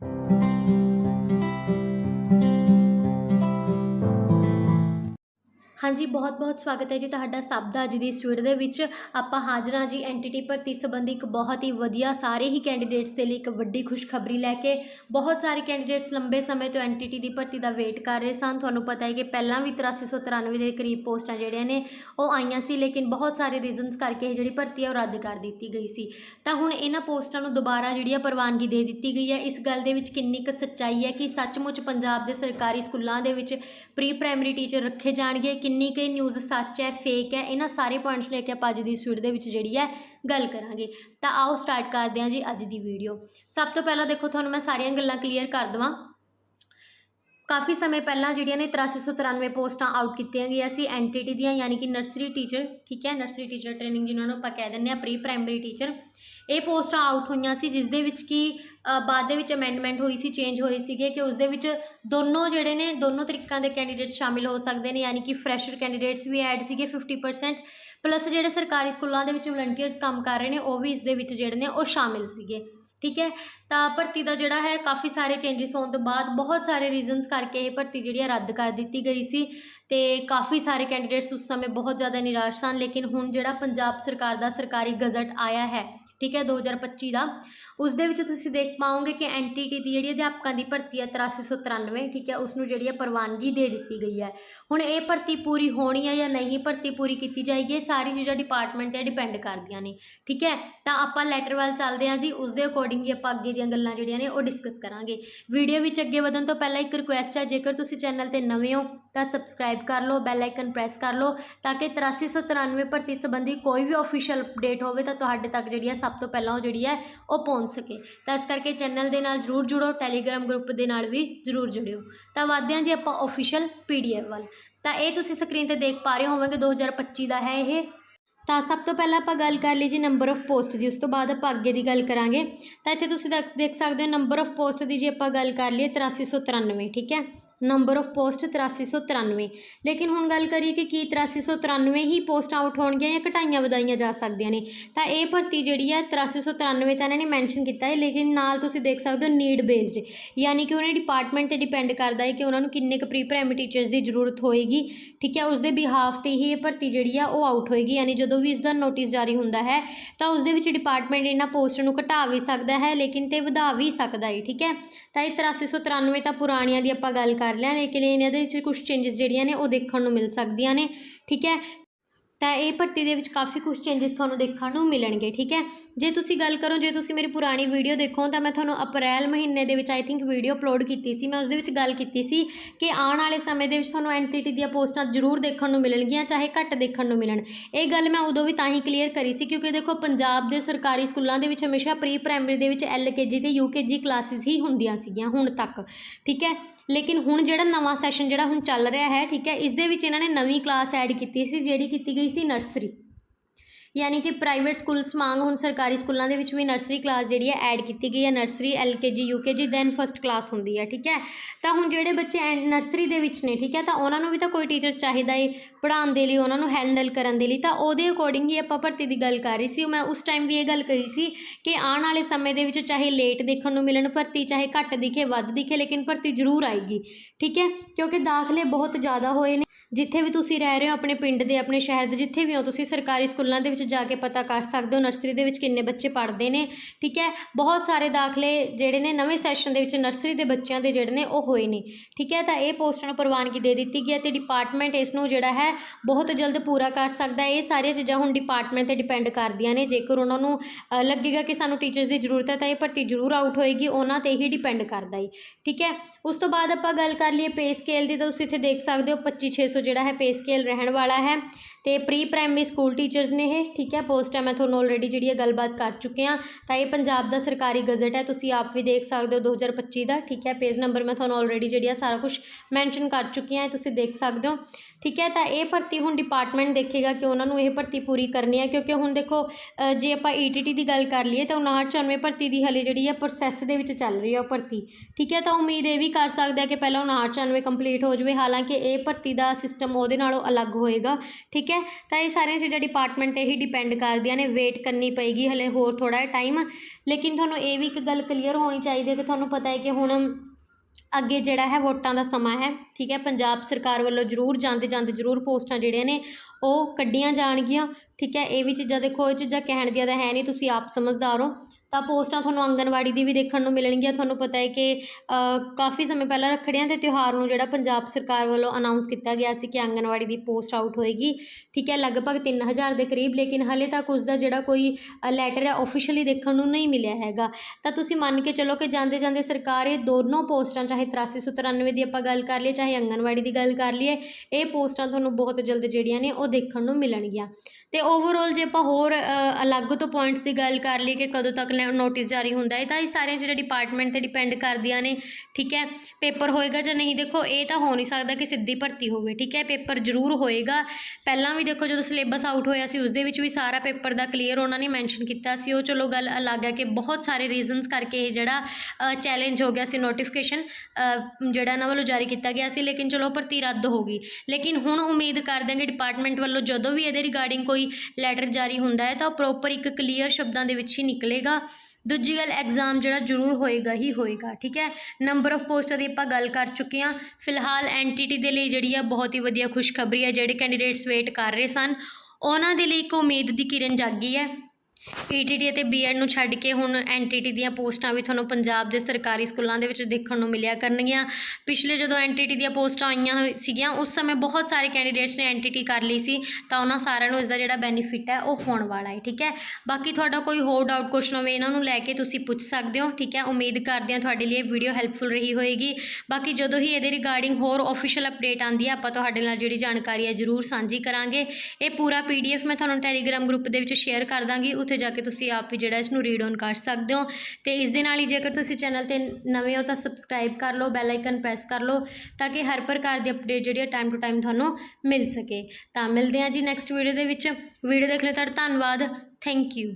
Thank you. ਹਾਂਜੀ ਬਹੁਤ-ਬਹੁਤ ਸਵਾਗਤ ਹੈ ਜੀ ਤੁਹਾਡਾ ਸਭ ਦਾ ਅੱਜ ਦੀ ਇਸ ਵੀਡੀਓ ਦੇ ਵਿੱਚ। ਆਪਾਂ ਹਾਜ਼ਰ ਹਾਂ ਜੀ ਐਨਟੀਟੀ ਭਰਤੀ ਸੰਬੰਧੀ ਇੱਕ ਬਹੁਤ ਹੀ ਵਧੀਆ ਸਾਰੇ ਹੀ ਕੈਂਡੀਡੇਟਸ ਦੇ ਲਈ ਇੱਕ ਵੱਡੀ ਖੁਸ਼ਖਬਰੀ ਲੈ ਕੇ ਬਹੁਤ ਸਾਰੇ ਕੈਂਡੀਡੇਟਸ ਲੰਬੇ ਸਮੇਂ ਤੋਂ ਐਨਟੀਟੀ ਦੀ ਭਰਤੀ ਦਾ ਵੇਟ ਕਰ ਰਹੇ ਸਨ। ਤੁਹਾਨੂੰ ਪਤਾ ਹੈ ਕਿ ਪਹਿਲਾਂ ਵੀ 8393 ਦੇ ਕਰੀਬ ਪੋਸਟਾਂ ਜਿਹੜੀਆਂ ਨੇ, ਉਹ ਆਈਆਂ ਸੀ, ਲੇਕਿਨ ਬਹੁਤ ਸਾਰੇ ਰੀਜ਼ਨਸ ਕਰਕੇ ਇਹ ਜਿਹੜੀ ਭਰਤੀ ਹੈ, ਉਹ ਰੱਦ ਕਰ ਦਿੱਤੀ ਗਈ ਸੀ। ਤਾਂ ਹੁਣ ਇਹਨਾਂ ਪੋਸਟਾਂ ਨੂੰ ਦੁਬਾਰਾ ਜਿਹੜੀ ਹੈ ਪ੍ਰਵਾਨਗੀ ਦੇ ਦਿੱਤੀ ਗਈ ਹੈ। ਇਸ ਗੱਲ ਦੇ ਵਿੱਚ ਕਿੰਨੀ ਕੁ ਸੱਚਾਈ ਹੈ ਕਿ ਸੱਚਮੁੱਚ ਪੰਜਾਬ ਦੇ ਸਰਕਾਰੀ ਸਕੂਲਾਂ ਦੇ ਵਿੱਚ ਪ੍ਰੀ ਪ੍ਰਾਇਮਰੀ ਟੀਚਰ ਰੱਖੇ ਜਾਣਗੇ, ਕਿੰਨੀ ਕਿੰਨੀ ਕੁ ਨਿਊਜ਼ ਸੱਚ ਹੈ ਫੇਕ ਹੈ, ਇਹਨਾਂ ਸਾਰੇ ਪੁਆਇੰਟਸ ਲੈ ਕੇ ਆਪਾਂ ਅੱਜ ਦੀ ਇਸ ਵੀਡੀਓ ਦੇ ਵਿੱਚ ਜਿਹੜੀ ਹੈ ਗੱਲ ਕਰਾਂਗੇ। ਤਾਂ ਆਓ ਸਟਾਰਟ ਕਰਦੇ ਹਾਂ ਜੀ ਅੱਜ ਦੀ ਵੀਡੀਓ ਸਭ ਤੋਂ ਪਹਿਲਾਂ ਦੇਖੋ, ਤੁਹਾਨੂੰ ਮੈਂ ਸਾਰੀਆਂ ਗੱਲਾਂ ਕਲੀਅਰ ਕਰ ਦਵਾਂ। ਕਾਫੀ ਸਮੇਂ ਪਹਿਲਾਂ ਜਿਹੜੀਆਂ ਨੇ 8393 ਪੋਸਟਾਂ ਆਊਟ ਕੀਤੀਆਂ ਗਈਆਂ ਸੀ ਐਨਟੀਟੀ ਦੀਆਂ, ਯਾਨੀ ਕਿ ਨਰਸਰੀ ਟੀਚਰ ਠੀਕ ਹੈ? ਨਰਸਰੀ ਟੀਚਰ ਟ੍ਰੇਨਿੰਗ ਜਿਨ੍ਹਾਂ ਨੂੰ ਆਪਾਂ ਕਹਿ ਦਿੰਦੇ ਆ ਪ੍ਰੀ ਪ੍ਰਾਇਮਰੀ ਟੀਚਰ ਇਹ ਪੋਸਟਾਂ ਆਊਟ ਹੋਈਆਂ ਸੀ, ਜਿਸ ਦੇ ਵਿੱਚ ਕਿ ਬਾਅਦ ਦੇ ਵਿੱਚ ਅਮੈਂਡਮੈਂਟ ਹੋਈ ਸੀ ਚੇਂਜ ਹੋਏ ਸੀਗੇ ਕਿ ਉਸ ਦੇ ਵਿੱਚ ਦੋਨੋਂ ਜਿਹੜੇ ਨੇ, ਦੋਨੋਂ ਤਰੀਕਾਂ ਦੇ ਕੈਂਡੀਡੇਟ ਸ਼ਾਮਿਲ ਹੋ ਸਕਦੇ ਨੇ, ਯਾਨੀ ਕਿ ਫਰੈਸ਼ਰ ਕੈਂਡੀਡੇਟਸ ਵੀ ਐਡ ਸੀਗੇ 50% ਪਲੱਸ ਜਿਹੜੇ ਸਰਕਾਰੀ ਸਕੂਲਾਂ ਦੇ ਵਿੱਚ ਵਲੰਟੀਅਰਸ ਕੰਮ ਕਰ ਰਹੇ ਨੇ, ਉਹ ਵੀ ਇਸ ਦੇ ਵਿੱਚ ਜਿਹੜੇ ਨੇ, ਉਹ ਸ਼ਾਮਿਲ ਸੀਗੇ। ਠੀਕ ਹੈ? ਤਾਂ ਭਰਤੀ ਦਾ ਜਿਹੜਾ ਹੈ, ਕਾਫੀ ਸਾਰੇ ਚੇਂਜਸ ਹੋਣ ਤੋਂ ਬਾਅਦ ਬਹੁਤ ਸਾਰੇ ਰੀਜ਼ਨਸ ਕਰਕੇ ਇਹ ਭਰਤੀ ਜਿਹੜੀ ਹੈ ਰੱਦ ਕਰ ਦਿੱਤੀ ਗਈ ਸੀ ਤੇ ਕਾਫੀ ਸਾਰੇ ਕੈਂਡੀਡੇਟਸ ਉਸ ਸਮੇਂ ਬਹੁਤ ਜ਼ਿਆਦਾ ਨਿਰਾਸ਼ ਸਨ, ਲੇਕਿਨ ਹੁਣ ਜਿਹੜਾ ਪੰਜਾਬ ਸਰਕਾਰ ਦਾ ਸਰਕਾਰੀ ਗਜ਼ਟ ਆਇਆ ਹੈ, ਠੀਕ ਹੈ 2025 ਦਾ ਉਸ ਦੇ ਵਿੱਚ ਤੁਸੀਂ ਦੇਖ ਪਾਓਗੇ ਕਿ ਐਨਟੀਟੀ ਦੀ ਜਿਹੜੀ ਅਧਿਆਪਕਾਂ ਦੀ ਭਰਤੀ ਹੈ 8393 ਠੀਕ ਹੈ ਉਸ ਨੂੰ ਜਿਹੜੀ ਹੈ ਪ੍ਰਵਾਨਗੀ ਦੇ ਦਿੱਤੀ ਗਈ ਹੈ। ਹੁਣ ਇਹ ਭਰਤੀ ਪੂਰੀ ਹੋਣੀ ਹੈ ਜਾਂ ਨਹੀਂ ਭਰਤੀ ਪੂਰੀ ਕੀਤੀ ਜਾਏਗੀ, ਇਹ ਸਾਰੀ ਚੀਜ਼ਾਂ ਡਿਪਾਰਟਮੈਂਟ ਤੇ ਡਿਪੈਂਡ ਕਰਦੀਆਂ ਨੇ, ਠੀਕ ਹੈ। ਤਾਂ ਆਪਾਂ ਲੈਟਰ ਵੱਲ ਚੱਲਦੇ ਹਾਂ ਜੀ ਉਸ ਦੇ ਅਕੋਰਡਿੰਗ ਹੀ ਆਪਾਂ ਅੱਗੇ ਦੀਆਂ ਗੱਲਾਂ ਜਿਹੜੀਆਂ ਨੇ ਉਹ ਡਿਸਕਸ ਕਰਾਂਗੇ। ਵੀਡੀਓ ਵਿੱਚ ਅੱਗੇ ਵਧਣ ਤੋਂ ਪਹਿਲਾਂ ਇੱਕ ਰਿਕੁਐਸਟ ਹੈ ਜੇਕਰ ਤੁਸੀਂ ਚੈਨਲ ਤੇ ਨਵੇਂ ਹੋ, ਤਾਂ ਸਬਸਕ੍ਰਾਈਬ ਕਰ ਲਓ ਬੈਲ ਆਈਕਨ ਪ੍ਰੈਸ ਕਰ ਲਓ, ਤਾਂ ਕਿ 8393 ਭਰਤੀ ਸੰਬੰਧੀ ਕੋਈ ਵੀ ਅਫੀਸ਼ੀਅਲ ਅਪਡੇਟ ਹੋਵੇ, ਤਾਂ ਤੁਹਾਡੇ ਤੱਕ ਜਿਹੜੀ ਹੈ ਸਭ ਤੋਂ ਪਹਿਲਾਂ ਉਹ ਜਿਹੜੀ ਹੈ, ਉਹ ਪਹੁੰਚ ਸਕੇ। ਤਾਂ ਇਸ ਕਰਕੇ ਚੈਨਲ ਦੇ ਨਾਲ ਜਰੂਰ ਜੁੜੋ, ਟੈਲੀਗ੍ਰਾਮ ਗਰੁੱਪ ਦੇ ਨਾਲ ਵੀ ਜਰੂਰ ਜੁੜਿਓ। ਤਾਂ ਵਧਦੇ ਹਾਂ ਜੀ ਆਪਾਂ ਅਫੀਸ਼ੀਅਲ ਪੀਡੀਐਫ ਵੱਲ। ਤਾਂ ਇਹ ਤੁਸੀਂ ਸਕਰੀਨ ਤੇ ਦੇਖ ਪਾ ਰਹੇ ਹੋਵੋਗੇ 2025 ਦਾ ਹੈ ਇਹ। ਤਾਂ ਸਭ ਤੋਂ ਪਹਿਲਾਂ ਆਪਾਂ ਗੱਲ ਕਰ ਲਈ ਜੀ ਨੰਬਰ ਆਫ ਪੋਸਟ ਦੀ, ਉਸ ਤੋਂ ਬਾਅਦ ਆਪਾਂ ਅੱਗੇ ਦੀ ਗੱਲ ਕਰਾਂਗੇ। ਤਾਂ ਇੱਥੇ ਤੁਸੀਂ ਦੇਖ ਦੇਖ ਸਕਦੇ ਹੋ ਨੰਬਰ ਆਫ ਪੋਸਟ ਦੀ ਜੇ ਆਪਾਂ ਗੱਲ ਕਰ ਲਈਏ 8393 ਠੀਕ ਹੈ? ਨੰਬਰ ਆਫ ਪੋਸਟ 8393 ਲੇਕਿਨ ਹੁਣ ਗੱਲ ਕਰੀਏ ਕਿ ਕੀ 8393 ਹੀ ਪੋਸਟ ਆਊਟ ਹੋਣਗੀਆਂ ਜਾਂ ਘਟਾਈਆਂ ਵਧਾਈਆਂ ਜਾ ਸਕਦੀਆਂ ਨੇ, ਤਾਂ ਇਹ ਭਰਤੀ ਜਿਹੜੀ ਹੈ 8393 ਤਾਂ ਇਹਨਾਂ ਨੇ ਮੈਂਸ਼ਨ ਕੀਤਾ ਹੈ, ਲੇਕਿਨ ਨਾਲ ਤੁਸੀਂ ਦੇਖ ਸਕਦੇ ਹੋ ਨੀਡ ਬੇਸਡ ਯਾਨੀ ਕਿ ਉਹਨੇ ਡਿਪਾਰਟਮੈਂਟ ਤੇ ਡਿਪੈਂਡ ਕਰਦਾ ਹੈ ਕਿ ਉਹਨਾਂ ਨੂੰ ਕਿੰਨੇ ਕੁ ਪ੍ਰੀ ਪ੍ਰਾਇਮਰੀ ਟੀਚਰਸ ਦੀ ਜ਼ਰੂਰਤ ਹੋਏਗੀ, ਠੀਕ ਹੈ ਉਸ ਦੇ ਬਿਹਾਫ ਤੇ ਹੀ ਇਹ ਭਰਤੀ ਜਿਹੜੀ ਆ ਉਹ ਆਊਟ ਹੋਏਗੀ, ਯਾਨੀ ਜਦੋਂ ਵੀ ਇਸ ਦਾ ਨੋਟਿਸ ਜਾਰੀ ਹੁੰਦਾ ਹੈ, ਤਾਂ ਉਸ ਦੇ ਵਿੱਚ ਡਿਪਾਰਟਮੈਂਟ ਇਹਨਾਂ ਪੋਸਟ ਨੂੰ ਘਟਾ ਵੀ ਸਕਦਾ ਹੈ, ਲੇਕਿਨ ਤੇ ਵਧਾ ਵੀ ਸਕਦਾ ਹੈ, ਠੀਕ ਹੈ, ਤਾਂ ਇਹ 8393 ਤਾਂ ਪੁਰਾਣੀਆਂ ਦੀ ਆਪਾਂ ਗੱਲ ਕਰ ਲਿਆ ਲੇਕਿਨ ਇਹਨਾਂ ਦੇ ਵਿੱਚ ਕੁਝ ਚੇਂਜਸ ਜਿਹੜੀਆਂ ਨੇ ਉਹ ਦੇਖਣ ਨੂੰ ਮਿਲ ਸਕਦੀਆਂ ਨੇ, ਠੀਕ ਹੈ? ਤਾਂ ਇਹ ਭਰਤੀ ਦੇ ਵਿੱਚ ਕਾਫੀ ਕੁਝ ਚੇਂਜਸ ਤੁਹਾਨੂੰ ਦੇਖਣ ਨੂੰ ਮਿਲਣਗੇ, ਠੀਕ ਹੈ? ਜੇ ਤੁਸੀਂ ਗੱਲ ਕਰੋ, ਜੇ ਤੁਸੀਂ ਮੇਰੀ ਪੁਰਾਣੀ ਵੀਡੀਓ ਦੇਖੋ, ਤਾਂ ਮੈਂ ਤੁਹਾਨੂੰ ਅਪ੍ਰੈਲ ਮਹੀਨੇ ਦੇ ਵਿੱਚ ਆਈ ਥਿੰਕ ਵੀਡੀਓ ਅਪਲੋਡ ਕੀਤੀ ਸੀ, ਮੈਂ ਉਸ ਦੇ ਵਿੱਚ ਗੱਲ ਕੀਤੀ ਸੀ ਕਿ ਆਉਣ ਵਾਲੇ ਸਮੇਂ ਦੇ ਵਿੱਚ ਤੁਹਾਨੂੰ ਐਨਟੀਟੀ ਦੀਆਂ ਪੋਸਟਾਂ ਜ਼ਰੂਰ ਦੇਖਣ ਨੂੰ ਮਿਲਣਗੀਆਂ, ਚਾਹੇ ਘੱਟ ਦੇਖਣ ਨੂੰ ਮਿਲਣ। ਇਹ ਗੱਲ ਮੈਂ ਉਦੋਂ ਵੀ ਤਾਂ ਹੀ ਕਲੀਅਰ ਕਰੀ ਸੀ, ਕਿਉਂਕਿ ਦੇਖੋ, ਪੰਜਾਬ ਦੇ ਸਰਕਾਰੀ ਸਕੂਲਾਂ ਦੇ ਵਿੱਚ ਹਮੇਸ਼ਾ ਪ੍ਰੀ ਪ੍ਰਾਇਮਰੀ ਦੇ ਵਿੱਚ ਐਲਕੇਜੀ ਤੇ ਯੂਕੇਜੀ ਕਲਾਸਿਸ ਹੀ ਹੁੰਦੀਆਂ ਸੀਗੀਆਂ ਹੁਣ ਤੱਕ, ਠੀਕ ਹੈ? ਲੇਕਿਨ ਹੁਣ ਜਿਹੜਾ ਨਵਾਂ ਸੈਸ਼ਨ ਜਿਹੜਾ ਹੁਣ ਚੱਲ ਰਿਹਾ ਹੈ, ਠੀਕ ਹੈ, ਇਸ ਦੇ ਵਿੱਚ ਇਹਨਾਂ ਨੇ ਨਵੀਂ ਕਲਾਸ ਐਡ ਕੀਤੀ ਸੀ, ਜਿਹੜੀ ਕੀਤੀ ਗਈ ਸੀ ਨਰਸਰੀ ਯਾਨੀ ਕਿ ਪ੍ਰਾਈਵੇਟ ਸਕੂਲਸ ਵਾਂਗ ਹੁਣ ਸਰਕਾਰੀ ਸਕੂਲਾਂ ਦੇ ਵਿੱਚ ਵੀ ਨਰਸਰੀ ਕਲਾਸ ਜਿਹੜੀ ਹੈ ਐਡ ਕੀਤੀ ਗਈ ਹੈ nursery LKG UKG then first class ਹੁੰਦੀ ਹੈ, ਠੀਕ ਹੈ? ਤਾਂ ਹੁਣ ਜਿਹੜੇ ਬੱਚੇ ਨਰਸਰੀ ਦੇ ਵਿੱਚ ਨੇ, ਠੀਕ ਹੈ? ਤਾਂ ਉਹਨਾਂ ਨੂੰ ਵੀ ਤਾਂ ਕੋਈ ਟੀਚਰ ਚਾਹੀਦਾ ਏ ਪੜ੍ਹਾਉਣ ਦੇ ਲਈ, ਉਹਨਾਂ ਨੂੰ ਹੈਂਡਲ ਕਰਨ ਦੇ ਲਈ, ਤਾਂ ਉਹਦੇ ਅਕੋਰਡਿੰਗ ਹੀ ਆਪਾਂ ਭਰਤੀ ਦੀ ਗੱਲ ਕਰ ਰਹੀ ਸੀ। ਮੈਂ ਉਸ ਟਾਈਮ ਵੀ ਇਹ ਗੱਲ ਕਹੀ ਸੀ ਕਿ ਆਉਣ ਵਾਲੇ ਸਮੇਂ ਦੇ ਵਿੱਚ ਚਾਹੇ ਲੇਟ ਦੇਖਣ ਨੂੰ ਮਿਲਣ, ਭਰਤੀ ਚਾਹੇ ਘੱਟ ਦਿਖੇ, ਵੱਧ ਦਿਖੇ, ਲੇਕਿਨ ਭਰਤੀ ਜ਼ਰੂਰ ਆਏਗੀ, ਠੀਕ ਹੈ? ਕਿਉਂਕਿ ਦਾਖਲੇ ਬਹੁਤ ਜ਼ਿਆਦਾ ਹੋਏ ਨੇ। ਜਿੱਥੇ ਵੀ ਤੁਸੀਂ ਰਹਿ ਰਹੇ ਹੋ, ਆਪਣੇ ਪਿੰਡ ਦੇ, ਆਪਣੇ ਸ਼ਹਿਰ ਦੇ, ਜਿੱਥੇ ਵੀ ਹੋ, ਤੁਸੀਂ ਸਰਕਾਰੀ ਸਕੂਲਾਂ ਦੇ ਵਿੱਚ ਜਾ ਕੇ ਪਤਾ ਕਰ ਸਕਦੇ ਹੋ ਨਰਸਰੀ ਦੇ ਵਿੱਚ ਕਿੰਨੇ ਬੱਚੇ ਪੜ੍ਹਦੇ ਨੇ, ਠੀਕ ਹੈ? ਬਹੁਤ ਸਾਰੇ ਦਾਖਲੇ ਜਿਹੜੇ ਨੇ ਨਵੇਂ ਸੈਸ਼ਨ ਦੇ ਵਿੱਚ ਨਰਸਰੀ ਦੇ ਬੱਚਿਆਂ ਦੇ ਜਿਹੜੇ ਨੇ ਉਹ ਹੋਏ ਨੇ, ਠੀਕ ਹੈ? ਤਾਂ ਇਹ ਪੋਸਟਾਂ ਨੂੰ ਪ੍ਰਵਾਨਗੀ ਦੇ ਦਿੱਤੀ ਗਈ ਹੈ ਤੇ ਡਿਪਾਰਟਮੈਂਟ ਇਸ ਨੂੰ ਜਿਹੜਾ ਹੈ ਬਹੁਤ ਜਲਦ ਪੂਰਾ ਕਰ ਸਕਦਾ ਹੈ। ਇਹ ਸਾਰੀਆਂ ਚੀਜ਼ਾਂ ਹੁਣ ਡਿਪਾਰਟਮੈਂਟ ਤੇ ਡਿਪੈਂਡ ਕਰਦੀਆਂ ਨੇ। ਜੇਕਰ ਉਹਨਾਂ ਨੂੰ ਲੱਗੇਗਾ ਕਿ ਸਾਨੂੰ ਟੀਚਰਸ ਦੀ ਜ਼ਰੂਰਤ ਹੈ ਤਾਂ ਇਹ ਭਰਤੀ ਜ਼ਰੂਰ ਆਊਟ ਹੋਏਗੀ, ਉਹਨਾਂ ਤੇ ਹੀ ਡਿਪੈਂਡ ਕਰਦਾ ਹੈ, ਠੀਕ ਹੈ? ਉਸ ਤੋਂ ਬਾਅਦ ਆਪਾਂ ਗੱਲ ਕਰ ਲਈਏ ਪੇ ਸਕੇਲ ਦੀ, ਤਾਂ ਤੁਸੀਂ ਇੱਥੇ ਦੇਖ ਸਕਦੇ ਹੋ 25600 ਜਿਹੜਾ ਹੈ ਪੇ ਸਕੇਲ ਰਹਿਣ ਵਾਲਾ ਹੈ ਤੇ ਪ੍ਰੀ ਪ੍ਰਾਇਮਰੀ ਸਕੂਲ ਟੀਚਰਸ ਨੇ ਇਹ, ਠੀਕ ਹੈ ਪੋਸਟ ਹੈ, ਮੈਂ ਤੁਹਾਨੂੰ ਆਲਰੇਡੀ ਜਿਹੜੀ ਹੈ ਗੱਲਬਾਤ ਕਰ ਚੁੱਕੇ ਹਾਂ। ਤਾਂ ਇਹ ਪੰਜਾਬ ਦਾ ਸਰਕਾਰੀ ਗਜ਼ਟ ਹੈ, ਤੁਸੀਂ ਆਪ ਵੀ ਦੇਖ ਸਕਦੇ ਹੋ 2025 ਦਾ, ਠੀਕ ਹੈ ਪੇਜ ਨੰਬਰ ਮੈਂ ਤੁਹਾਨੂੰ ਆਲਰੇਡੀ ਜਿਹੜੀ ਹੈ ਸਾਰਾ ਕੁਝ ਮੈਂਸ਼ਨ ਕਰ ਚੁੱਕੀ ਹਾਂ ਤੁਸੀਂ ਦੇਖ ਸਕਦੇ ਹੋ। ਠੀਕ ਹੈ, ਤਾਂ ਇਹ ਭਰਤੀ ਹੁਣ ਡਿਪਾਰਟਮੈਂਟ ਦੇਖੇਗਾ ਕਿ ਉਹਨਾਂ ਨੂੰ ਇਹ ਭਰਤੀ ਪੂਰੀ ਕਰਨੀ ਹੈ, ਕਿਉਂਕਿ ਹੁਣ ਦੇਖੋ ਜੇ ਆਪਾਂ ਈਟੀਟੀ ਦੀ ਗੱਲ ਕਰ ਲਈਏ ਤਾਂ 5994 ਭਰਤੀ ਦੀ ਹਲੇ ਜਿਹੜੀ ਹੈ ਪ੍ਰੋਸੈਸ ਦੇ ਵਿੱਚ ਚੱਲ ਰਹੀ ਹੈ ਉਹ ਭਰਤੀ। ਠੀਕ ਹੈ, ਤਾਂ ਉਮੀਦ ਇਹ ਵੀ ਕਰ ਸਕਦਾ ਕਿ ਪਹਿਲਾਂ 5994 ਕੰਪਲੀਟ ਹੋ ਜਾਵੇ, ਹਾਲਾਂਕਿ ਇਹ ਭਰਤੀ ਦਾ ਸਿਸਟਮ ਉਹਦੇ ਨਾਲੋਂ ਅਲੱਗ ਹੋਏਗਾ, ਠੀਕ ਹੈ? ਤਾਂ ਇਹ ਸਾਰੀਆਂ ਚੀਜ਼ਾਂ ਡਿਪਾਰਟਮੈਂਟ 'ਤੇ ਹੀ ਡਿਪੈਂਡ ਕਰਦੀਆਂ ਨੇ ਵੇਟ ਕਰਨੀ ਪਏਗੀ ਹਲੇ ਹੋਰ ਥੋੜ੍ਹਾ ਜਿਹਾ ਟਾਈਮ ਲੇਕਿਨ ਤੁਹਾਨੂੰ ਇਹ ਵੀ ਇੱਕ ਗੱਲ ਕਲੀਅਰ ਹੋਣੀ ਚਾਹੀਦੀ ਹੈ ਕਿ ਤੁਹਾਨੂੰ ਪਤਾ ਹੈ ਕਿ ਹੁਣ ਅੱਗੇ ਜਿਹੜਾ ਹੈ ਵੋਟਾਂ ਦਾ ਸਮਾਂ ਹੈ, ਠੀਕ ਹੈ? ਪੰਜਾਬ ਸਰਕਾਰ ਵੱਲੋਂ ਜ਼ਰੂਰ ਜਾਂਦੇ ਜਾਂਦੇ ਜ਼ਰੂਰ ਪੋਸਟਾਂ ਜਿਹੜੀਆਂ ਨੇ, ਉਹ ਕੱਢੀਆਂ ਜਾਣਗੀਆਂ, ਠੀਕ ਹੈ? ਇਹ ਵੀ ਚੀਜ਼ਾਂ ਦੇਖੋ, ਇਹ ਚੀਜ਼ਾਂ ਕਹਿਣ ਦੀਆਂ ਤਾਂ ਹੈ ਨਹੀਂ, ਤੁਸੀਂ ਆਪ ਸਮਝਦਾਰ ਹੋ। ਤਾਂ ਪੋਸਟਾਂ ਤੁਹਾਨੂੰ ਆਂਗਣਵਾੜੀ ਦੀ ਵੀ ਦੇਖਣ ਨੂੰ ਮਿਲਣਗੀਆਂ। ਤੁਹਾਨੂੰ ਪਤਾ ਹੈ ਕਿ ਕਾਫੀ ਸਮੇਂ ਪਹਿਲਾਂ ਰੱਖੜੀਆਂ ਦੇ ਤਿਉਹਾਰ ਨੂੰ ਜਿਹੜਾ ਪੰਜਾਬ ਸਰਕਾਰ ਵੱਲੋਂ ਅਨਾਉਂਸ ਕੀਤਾ ਗਿਆ ਸੀ ਕਿ ਆਂਗਣਵਾੜੀ ਦੀ ਪੋਸਟ ਆਊਟ ਹੋਏਗੀ। ਠੀਕ ਹੈ, ਲਗਭਗ 3000 ਦੇ ਕਰੀਬ, ਲੇਕਿਨ ਹਲੇ ਤੱਕ ਉਸ ਦਾ ਜਿਹੜਾ ਕੋਈ ਲੈਟਰ ਹੈ ਆਫੀਸ਼ੀਅਲੀ ਦੇਖਣ ਨੂੰ ਨਹੀਂ ਮਿਲਿਆ ਹੈਗਾ। ਤਾਂ ਤੁਸੀਂ ਮੰਨ ਕੇ ਚੱਲੋ ਕਿ ਜਾਂਦੇ ਜਾਂਦੇ ਸਰਕਾਰ ਇਹ ਦੋਨੋਂ ਪੋਸਟਾਂ, ਚਾਹੇ 8393 ਦੀ ਆਪਾਂ ਗੱਲ ਕਰ ਲਈਏ, ਚਾਹੇ ਆਂਗਣਵਾੜੀ ਦੀ ਗੱਲ ਕਰ ਲਈਏ, ਇਹ ਪੋਸਟਾਂ ਤੁਹਾਨੂੰ ਬਹੁਤ ਜਲਦ ਜਿਹੜੀਆਂ ਨੇ ਉਹ ਦੇਖਣ ਨੂੰ ਮਿਲਣਗੀਆਂ। ਤੇ ਓਵਰਆਲ ਜੇ ਆਪਾਂ ਹੋਰ ਅਲੱਗ ਤੋਂ ਪੁਆਇੰਟਸ ਦੀ ਗੱਲ ਕਰ ਲਈਏ ਕਿ ਕਦੋਂ ਤੱਕ ਨੋਟਿਸ ਜਾਰੀ ਹੁੰਦਾ ਹੈ ਤਾਂ ਇਹ ਸਾਰੀਆਂ ਜਿਹੜੇ ਡਿਪਾਰਟਮੈਂਟ ਤੇ ਡਿਪੈਂਡ ਕਰਦੀਆਂ ਨੇ, ਠੀਕ ਹੈ? ਪੇਪਰ ਹੋਏਗਾ ਜਾਂ ਨਹੀਂ, ਦੇਖੋ, ਇਹ ਤਾਂ ਹੋ ਨਹੀਂ ਸਕਦਾ ਕਿ ਸਿੱਧੀ ਭਰਤੀ ਹੋਵੇ, ਠੀਕ ਹੈ? ਪੇਪਰ ਜ਼ਰੂਰ ਹੋਏਗਾ। ਪਹਿਲਾਂ ਵੀ ਦੇਖੋ, ਜਦੋਂ ਸਿਲੇਬਸ ਆਊਟ ਹੋਇਆ ਸੀ ਉਸ ਦੇ ਵਿੱਚ ਵੀ ਸਾਰਾ ਪੇਪਰ ਦਾ ਕਲੀਅਰ ਉਹਨਾਂ ਨੇ ਮੈਂਸ਼ਨ ਕੀਤਾ ਸੀ। ਉਹ ਚਲੋ ਗੱਲ ਅਲੱਗ ਹੈ ਕਿ ਬਹੁਤ ਸਾਰੇ ਰੀਜ਼ਨਸ ਕਰਕੇ ਇਹ ਜਿਹੜਾ ਚੈਲੰਜ ਹੋ ਗਿਆ ਸੀ ਨੋਟੀਫਿਕੇਸ਼ਨ ਜਿਹੜਾ ਇਹਨਾਂ ਵੱਲੋਂ ਜਾਰੀ ਕੀਤਾ ਗਿਆ ਸੀ, ਲੇਕਿਨ ਚਲੋ ਭਰਤੀ ਰੱਦ ਹੋ ਗਈ। ਲੇਕਿਨ ਹੁਣ ਉਮੀਦ ਕਰਦੇ ਹਾਂ ਕਿ ਡਿਪਾਰਟਮੈਂਟ ਵੱਲੋਂ ਜਦੋਂ ਵੀ ਇਹਦੇ ਰਿਗਾਰਡਿੰਗ ਕੋਈ ਲੈਟਰ ਜਾਰੀ ਹੁੰਦਾ ਹੈ, ਤਾਂ ਪ੍ਰੋਪਰ ਇੱਕ ਕਲੀਅਰ ਸ਼ਬਦਾਂ ਦੇ ਵਿੱਚ ਹੀ ਨਿਕਲੇਗਾ। ਦੂਜੀ ਗੱਲ ਐਗਜ਼ਾਮ ਜਿਹੜਾ ਜ਼ਰੂਰ ਹੋਏਗਾ ਹੀ ਹੋਏਗਾ, ਠੀਕ ਹੈ? ਨੰਬਰ ਆਫ ਪੋਸਟਾਂ ਦੀ ਆਪਾਂ ਗੱਲ ਕਰ ਚੁੱਕੇ ਹਾਂ। ਫਿਲਹਾਲ ਐਨਟੀਟੀ ਦੇ ਲਈ ਜਿਹੜੀ ਆ ਬਹੁਤ ਹੀ ਵਧੀਆ ਖੁਸ਼ਖਬਰੀ ਹੈ, ਜਿਹੜੇ ਕੈਂਡੀਡੇਟਸ ਵੇਟ ਕਰ ਰਹੇ ਸਨ। ਉਹਨਾਂ ਦੇ ਲਈ ਇੱਕ ਉਮੀਦ ਦੀ ਕਿਰਨ ਜਾਗੀ ਹੈ। ਈਟੀਟੀ ਅਤੇ ਬੀਐਡ ਨੂੰ ਛੱਡ ਕੇ ਹੁਣ ਐਨਟੀਟੀ ਦੀਆਂ ਪੋਸਟਾਂ ਵੀ ਤੁਹਾਨੂੰ ਪੰਜਾਬ ਦੇ ਸਰਕਾਰੀ ਸਕੂਲਾਂ ਦੇ ਵਿੱਚ ਦੇਖਣ ਨੂੰ ਮਿਲਿਆ ਕਰਨਗੀਆਂ। ਪਿਛਲੇ ਜਦੋਂ ਐਨਟੀਟੀ ਦੀਆਂ ਪੋਸਟਾਂ ਆਈਆਂ ਹੋਈ ਸੀਗੀਆਂ, ਉਸ ਸਮੇਂ ਬਹੁਤ ਸਾਰੇ ਕੈਂਡੀਡੇਟਸ ਨੇ ਐਨਟੀਟੀ ਕਰ ਲਈ ਸੀ, ਤਾਂ ਉਹਨਾਂ ਸਾਰਿਆਂ ਨੂੰ ਇਸ ਦਾ ਜਿਹੜਾ ਬੈਨੀਫਿਟ ਹੈ, ਉਹ ਹੋਣ ਵਾਲਾ ਹੈ, ਠੀਕ ਹੈ? ਬਾਕੀ ਤੁਹਾਡਾ ਕੋਈ ਹੋਰ ਡਾਊਟ ਕੁਐਸਚਨ ਹੋਵੇ, ਇਹਨਾਂ ਨੂੰ ਲੈ ਕੇ ਤੁਸੀਂ ਪੁੱਛ ਸਕਦੇ ਹੋ, ਠੀਕ ਹੈ? ਉਮੀਦ ਕਰਦੇ ਹਾਂ ਤੁਹਾਡੇ ਲਈ ਇਹ ਵੀਡੀਓ ਹੈਲਪਫੁਲ ਰਹੀ ਹੋਏਗੀ। ਬਾਕੀ ਜਦੋਂ ਹੀ ਇਹਦੇ ਰਿਗਾਰਡਿੰਗ ਹੋਰ ਆਫੀਸ਼ੀਅਲ ਅਪਡੇਟ ਆਉਂਦੀ ਹੈ, ਆਪਾਂ ਤੁਹਾਡੇ ਨਾਲ ਜਿਹੜੀ ਜਾਣਕਾਰੀ ਹੈ ਜ਼ਰੂਰ ਸਾਂਝੀ ਕਰਾਂਗੇ। ਇਹ ਪੂਰਾ ਪੀਡੀਐਫ ਮੈਂ ਤੁਹਾਨੂੰ ਟੈਲੀਗ੍ਰਾਮ ਗਰੁੱਪ ਦੇ ਵਿੱਚ ਸ਼ੇਅਰ ਕਰ ਦਾਂਗੀ, ਉੱਥੇ ਜਾ ਕੇ ਤੁਸੀਂ ਆਪ ਵੀ ਜਿਹੜਾ ਇਸ ਨੂੰ ਰੀਡ ਔਨ ਕਰ ਸਕਦੇ ਹੋ। ਤੇ ਇਸ ਦੇ ਨਾਲ ਹੀ ਜੇਕਰ ਤੁਸੀਂ ਚੈਨਲ ਤੇ ਨਵੇਂ ਹੋ ਤਾਂ ਸਬਸਕ੍ਰਾਈਬ ਕਰ ਲਓ ਬੈਲ ਆਈਕਨ ਪ੍ਰੈਸ ਕਰ ਲਓ, ਤਾਂ ਕਿ ਹਰ ਪ੍ਰਕਾਰ ਦੀ ਅਪਡੇਟ ਜਿਹੜੀ ਹੈ ਟਾਈਮ ਟੂ ਟਾਈਮ ਤੁਹਾਨੂੰ ਮਿਲ ਸਕੇ। ਤਾਂ ਮਿਲਦੇ ਹਾਂ ਜੀ ਨੈਕਸਟ ਵੀਡੀਓ ਦੇ ਵਿੱਚ। ਵੀਡੀਓ ਦੇਖਣ ਲਈ ਤੁਹਾਡਾ ਧੰਨਵਾਦ। Thank you